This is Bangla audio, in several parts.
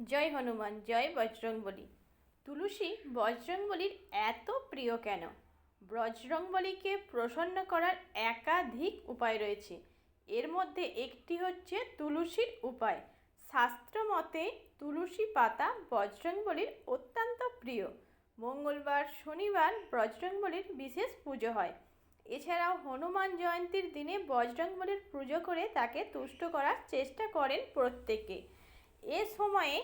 জয় হনুমান, জয় বজরংবলী। তুলসী, বজরংবলীর এত প্রিয় কেন? বজরংবলীকে প্রসন্ন করার একাধিক উপায় রয়েছে। এর মধ্যে একটি হচ্ছে তুলসীর উপায়। শাস্ত্র মতে তুলসী পাতা বজরংবলীর অত্যন্ত প্রিয়। মঙ্গলবার, শনিবার বজরংবলীর বিশেষ পুজো হয়। এছাড়াও হনুমান জয়ন্তীর দিনে বজরংবলীর পুজো করে তাকে তুষ্ট করার চেষ্টা করেন প্রত্যেকে। সময়ে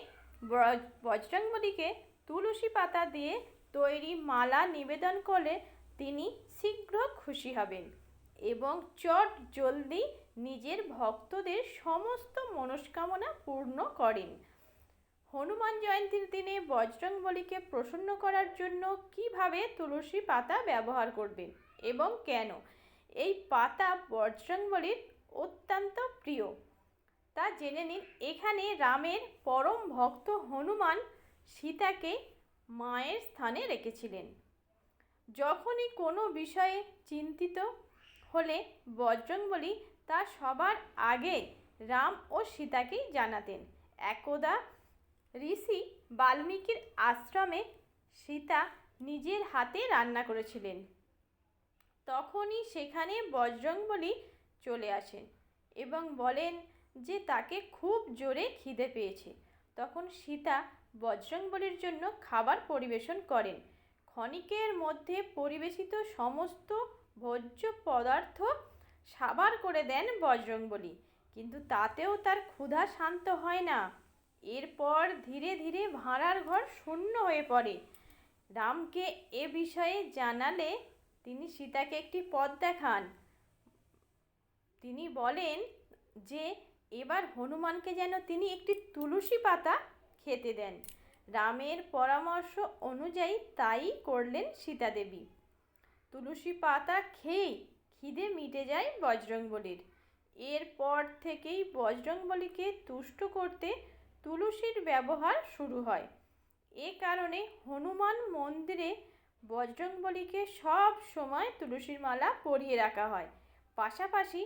বজরংবলীকে তুলসী পাতা দিয়ে তৈরি মালা নিবেদন করলে তিনি শীঘ্র খুশি হবেন এবং চট জলদি নিজের ভক্তদের সমস্ত মনস্কামনা পূর্ণ করেন। হনুমান জয়ন্তীর দিনে বজরংবলীকে প্রসন্ন করার জন্য কীভাবে তুলসী পাতা ব্যবহার করবেন এবং কেন? এই পাতা বজরংবলীর অত্যন্ত প্রিয়। তা জেনে নিন। এখানে রামের পরম ভক্ত হনুমান সীতাকে মায়ের স্থানে রেখেছিলেন। যখনই কোনো বিষয়ে চিন্তিত হলে বজরংবলী তা সবার আগে রাম ও সীতাকেই জানাতেন। একদা ঋষি বাল্মীকির আশ্রমে সীতা নিজের হাতে রান্না করেছিলেন। তখনই সেখানে বজরংবলী চলে আসেন এবং বলেন যে তাকে খুব জোরে খিদে পেয়েছে। তখন সীতা বজরংবলীর জন্য খাবার পরিবেশন করেন। ক্ষণিকের মধ্যে পরিবেশিত সমস্ত ভোজ্য পদার্থ সাবার করে দেন বজরংবলী। কিন্তু তাতেও তার ক্ষুধা শান্ত হয় না। এরপর ধীরে ধীরে ভাঁড়ার ঘর শূন্য হয়ে পড়ে। রামকে এ বিষয়ে জানালে তিনি সীতাকে একটি পথ দেখান। তিনি বলেন যে এবার হনুমানকে যেন তিনি একটি তুলসী পাতা খেতে দেন। রামের পরামর্শ অনুযায়ী তাই করলেন সীতাদেবী। তুলসী পাতা খেয়েই খিদে মিটে যায় বজরংবলীর। এরপর থেকেই বজরংবলীকে তুষ্ট করতে তুলসীর ব্যবহার শুরু হয়। এ কারণে হনুমান মন্দিরে বজরংবলীকে সব সময় তুলসীর মালা পরিয়ে রাখা হয়। পাশাপাশি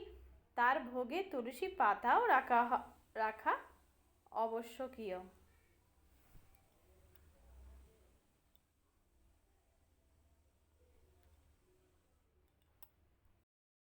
তার ভোগে তুলসী পাতাও রাখা রাখা আবশ্যকীয়